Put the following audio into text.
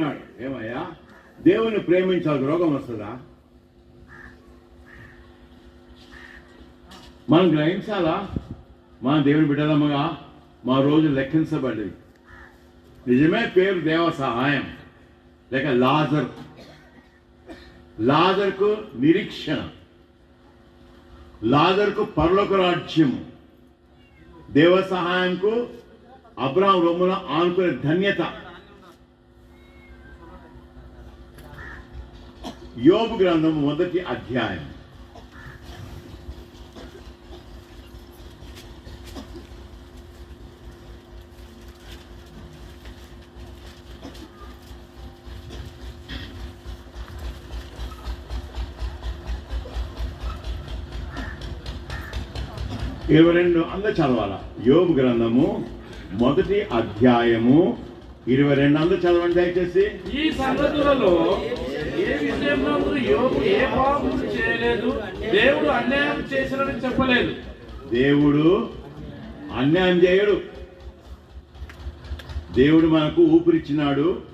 ఏమయ్యా? దేవుని ప్రేమించాలి రోగం వస్తుందా? మనం గ్రహించాలా? మన దేవుని బిడ్డలమ్మగా మా రోజు లెక్కించబడి నిజమే పేరు దేవ సహాయం. లేక లాజర్. లాజర్కు నిరీక్షణ. లాజర్కు పర్లోక రాజ్యము. దేవ సహాయంకు అబ్రాహం రొమ్మున ఆనుకునే ధన్యత. యోబు గ్రంథం మొదటి అధ్యాయం. ఇరవై రెండు అందరు చదవాల? యోబు గ్రంథము మొదటి అధ్యాయము. ఇరవై రెండు అందరు చదవండి దయచేసి. ఈ సంగతులలో విషయంలో యోగు ఏ పాపం చేయలేదు? దేవుడు అన్యాయం చేసినని చెప్పలేదు. దేవుడు అన్యాయం చేయడు. దేవుడు మనకు ఊపిరిచ్చినాడు.